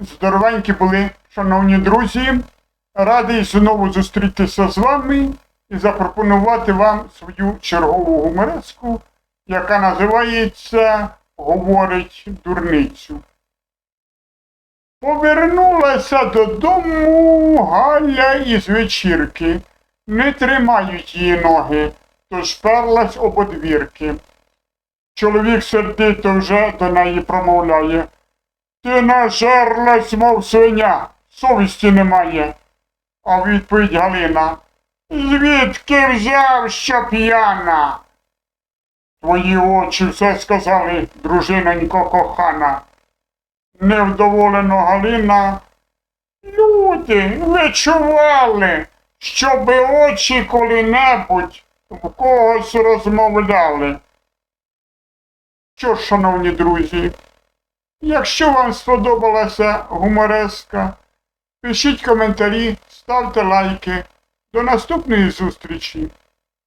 Здоровенькі були, шановні друзі. Радий знову зустрітися з вами і запропонувати вам свою чергову гумореску, яка називається Говорить дурницю. Повернулася додому Галя із вечірки. Не тримають її ноги, тож перлась об одвірки. Чоловік сердито вже до неї промовляє. Ти нажерлась, мов свиня, совісті немає. А відповідь Галина. Звідки взяв, що п'яна? Твої очі все сказали, дружинонько кохана. Невдоволено Галина. Люди, ви чували, щоби очі коли-небудь в когось розмовляли. Що шановні друзі, якщо вам сподобалася гумореска, пишіть коментарі, ставте лайки. До наступної зустрічі!